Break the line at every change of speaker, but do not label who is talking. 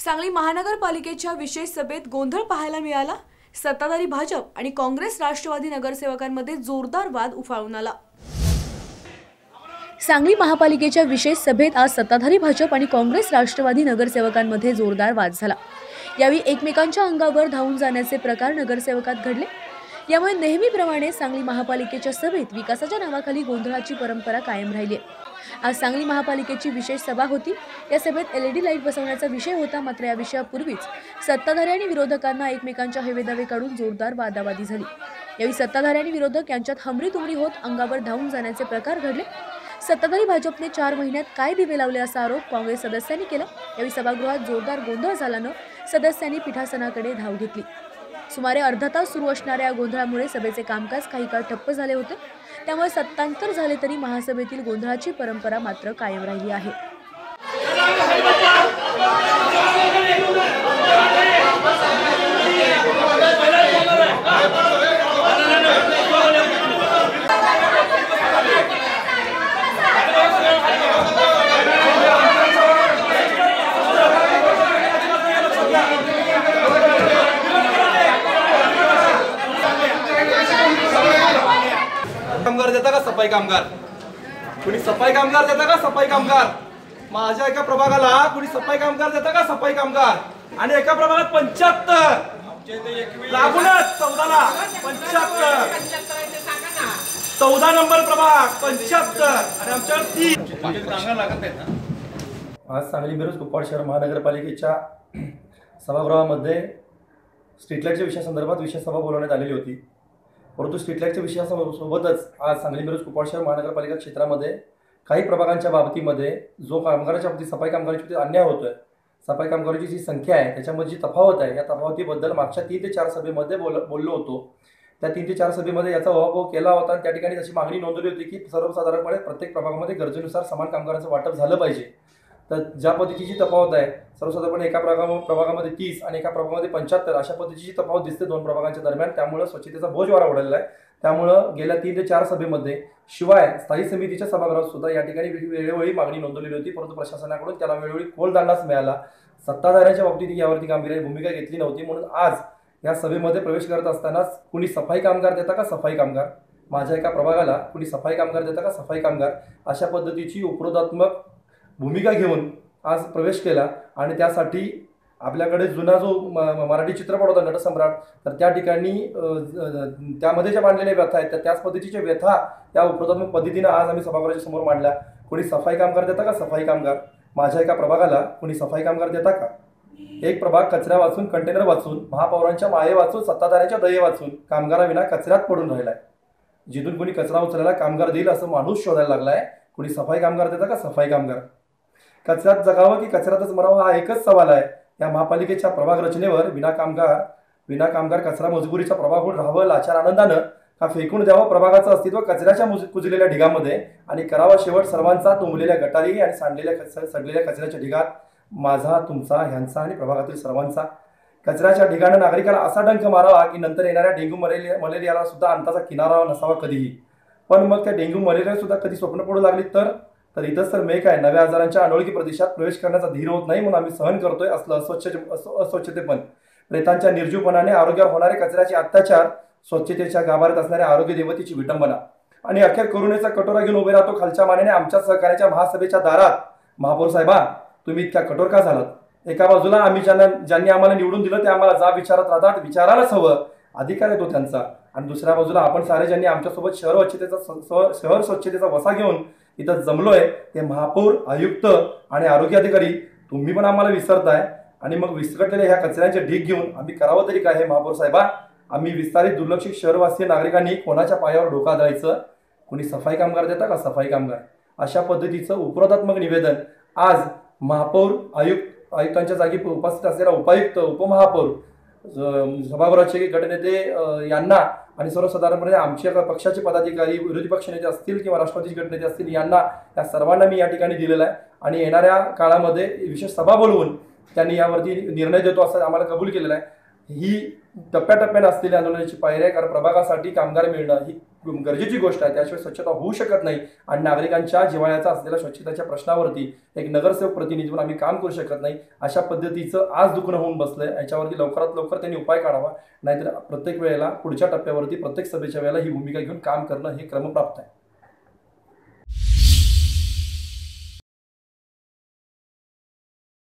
सांगली महानगरपालिकेच्या विशेष सभेत गोंधळ पाहायला मिळाला. सत्ताधारी भाजप आणि काँग्रेस राष्ट्रवादी नगरसेवकांमध्ये जोरदार वाद उफाळून आला. सांगली महापालिकेच्या विशेष सभेत आज सत्ताधारी भाजप आणि काँग्रेस राष्ट्रवादी नगरसेवकांमध्ये जोरदार वाद झाला. यावेळी एकमेकांच्या अंगावर धावून जाण्याचे प्रकार नगरसेवकात घडले. यामुळे नेहमीप्रमाणे सांगली महापालिकेच्या सभेत विकासाच्या नावाखाली गोंधळाची परंपरा कायम राहिली आहे. आज सांगली महापालिकेची विशेष सभा होती. या सभेत एल ई डी लाइट बसवण्याचा विषय होता मात्र या विषयापूर्वीच सत्ताधारी आणि विरोधकांना एकमेकांच्या हवेदावे काढून जोरदार वादावादी झाली. यावेळी सत्ताधारी आणि विरोधक यांच्यात हमरी तुमरी होत अंगावर धावून जाण्याचे प्रकार घडले. सत्ताधारी भाजपने चार महिन्यात काय दिवे लावले असा आरोप काँग्रेस सदस्यांनी केला. यावेळी सभागृहात जोरदार गोंधळ झाल्यानं सदस्यांनी पीठासनाकडे धाव घेतली. सुमारे अर्धा तास सुरू असणाऱ्या या गोंधळामुळे सभेचे कामकाज काही काळ ठप्प झाले होते. त्यामुळे सत्तांतर झाले तरी महासभेतील गोंधळाची परंपरा मात्र कायम राहिली आहे
Thank you का सफाई कामगार. कुणी सफाई कामगार देता का सफाई कामगार? माझ्या एका प्रभागाला कुणी सफाई कामगार देता का सफाई कामगार? आणि एका प्रभागात पंच्याहत्तर. लागूनच चौदाला पंच्याहत्तर. चौदा नंबर प्रभाग पंच्याहत्तर. आणि आमच्यावर तीन. आज सांगली मिरज कुपवाड शहर महानगरपालिकेच्या सभागृहामध्ये स्ट्रीट लाईटच्या विषयासंदर्भात विशेष सभा बोलवण्यात आलेली होती. परंतु स्ट्रीटलाईटच्या विषयासोबतच आज सांगली मिरज कुपवाड शहर महानगरपालिका क्षेत्रामध्ये काही प्रभागांच्या बाबतीमध्ये जो कामगाराच्या बाबतीत सफाई कामगाराच्या बाबतीत अन्याय होतो आहे सफाई कामगाराची जी संख्या आहे त्याच्यामध्ये जी तफावत आहे या तफावतीबद्दल मागच्या तीन ते चार सभेमध्ये बोल बोललो होतो. त्या तीन ते चार सभेमध्ये याचा उहापोह केला होता आणि त्या ठिकाणी अशी मागणी नोंदवली होती की सर्वसाधारणपणे प्रत्येक प्रभागामध्ये गरजेनुसार समान कामगारांचं वाटप झालं पाहिजे. तर ज्या पद्धतीची तफावत आहे सर्वसाधारणपणे एका प्रभागा प्रभागामध्ये तीस आणि एका प्रभागामध्ये पंच्याहत्तर अशा पद्धतीची तफावत दिसते दोन प्रभागांच्या दरम्यान त्यामुळं स्वच्छतेचा बोज वारा उडलेला आहे. त्यामुळं गेल्या तीन ते चार सभेमध्ये शिवाय स्थायी समितीच्या सभागृहात सुद्धा या ठिकाणी वेळोवेळी मागणी नोंदवलेली होती. परंतु प्रशासनाकडून त्याला वेळोवेळी खोल दांडाच मिळाला. सत्ताधाऱ्यांच्या बाबतीत यावरती गांभीर्याने भूमिका घेतली नव्हती. म्हणून आज या सभेमध्ये प्रवेश करत असतानाच कुणी सफाई कामगार देता का सफाई कामगार? माझ्या एका प्रभागाला कुणी सफाई कामगार देता का सफाई कामगार? अशा पद्धतीची उपरोधात्मक भूमिका घेऊन आज प्रवेश केला आणि त्यासाठी आपल्याकडे जुना जो म- मराठी चित्रपट होता नटसम्राट तर त्या ठिकाणी त्यामध्ये ज्या मांडलेल्या व्यथा आहेत तर त्याच पद्धतीच्या व्यथा त्या उपरोधात्मक पद्धतीनं आज आम्ही सभागृहाच्या समोर मांडल्या. कोणी सफाई कामगार देता का सफाई कामगार? माझ्या एका प्रभागाला कोणी सफाई कामगार देता का? एक प्रभाग कचरा वाचून कंटेनर वाचून महापौरांच्या माये वाचून सत्ताधाऱ्यांच्या दये वाचून कामगाराविना कचऱ्यात पडून राहिलाय. जिथून कोणी कचरा उचलायला कामगार देईल असं माणूस शोधायला लागलाय कोणी सफाई कामगार देता का सफाई कामगार? कचऱ्यात जगावं की कचऱ्यातच मरावं हा एकच सवाल आहे. या महापालिकेच्या प्रभाग रचनेवर विना कामगार विना कामगार कचरा मजबुरीचा प्रभाग होऊन राहावं लाचार आनंदानं का फेकून द्यावा प्रभागाचं अस्तित्व कचऱ्याच्या मुज- कुजलेल्या ढिगामध्ये आणि करावा शेवट सर्वांचा तुंबलेल्या गटारी आणि सांडलेल्या सडलेल्या कचऱ्याच्या ढिगात माझा तुमचा ह्यांचा आणि प्रभागातील सर्वांचा. कचऱ्याच्या ढिगानं नागरिकाला असा डंख मारावा की नंतर येणाऱ्या डेंग्यू मलेरिया मलेरियाला सुद्धा अंताचा किनारा नसावा कधीही. पण मग त्या डेंग्यू मलेरिया सुद्धा कधी स्वप्न पडू लागली तर? तर इथंच तर मेक आहे. नव्या आजारांच्या अनोळखी प्रदेशात प्रवेश करण्याचा धीर होत नाही म्हणून आम्ही सहन करतोय असलं अस्वच्छ अस्व- अस्वच्छतेपण. प्रेतांच्या निर्जीवपणाने आरोग्यावर होणारे कचऱ्याचे अत्याचार स्वच्छतेच्या गाभाऱ्यात असणाऱ्या आरोग्य देवतेची विटंबना. आणि अखेर करुणेचा कटोरा घेऊन उभे राहतो खालच्या मानेने आमच्या सहकार्याच्या महासभेच्या दारात. महापौर साहेबा तुम्ही इतक्या कठोर का झालात? एका बाजूला आम्ही ज्यांना ज्यांनी आम्हाला निवडून दिलं ते आम्हाला जा विचारत राहतात विचारायलाच हवं. अधिकार येतो त्यांचा. आणि दुसऱ्या बाजूला आपण सारे ज्यांनी आमच्यासोबत शहर स्वच्छतेचा शहर स्वच्छतेचा वसा घेऊन इथं जमलोय ते महापौर आयुक्त आणि आरोग्य अधिकारी तुम्ही पण आम्हाला विसरताय. आणि मग विस्कटलेल्या ह्या कचऱ्यांचे ढीक घेऊन आम्ही करावं तरी काय हे महापौर साहेबा? आम्ही विस्तारित दुर्लक्षित शहरवासीय नागरिकांनी कोणाच्या पायावर डोका द्यायचं कोणी सफाई कामगार देता का सफाई कामगार? अशा पद्धतीचं उपरोधात्मक निवेदन आज महापौर आयुक्त आयुक्तांच्या जागी उपस्थित असलेला उपायुक्त उपमहापौर सभागृहाचे गटनेते यांना आणि सर्वसाधारणपणे आमच्या पक्षाचे पदाधिकारी विरोधी पक्षनेते असतील किंवा राष्ट्रवादी गटनेते असतील यांना या सर्वांना मी या ठिकाणी दिलेला आहे. आणि येणाऱ्या काळामध्ये विशेष सभा बोलवून त्यांनी यावरती निर्णय देतो असं आम्हाला कबूल केलेला आहे. ही टप्प्याटप्प्याने असलेली आंदोलनाची पायरी आहे कारण प्रभागासाठी कामगार मिळणं ही गरजेची गोष्ट आहे. त्याशिवाय स्वच्छता होऊ शकत नाही आणि नागरिकांच्या जिव्हाळ्याचा असलेल्या स्वच्छतेच्या प्रश्नावरती एक नगरसेवक प्रतिनिधी म्हणून आम्ही काम करू शकत नाही. अशा पद्धतीचं आज दुखणं होऊन बसलंय. याच्यावरती लवकरात लवकर त्यांनी उपाय काढावा. नाहीतर प्रत्येक वेळेला पुढच्या टप्प्यावरती प्रत्येक सभेच्या वेळेला ही भूमिका घेऊन काम करणं हे क्रमप्राप्त आहे.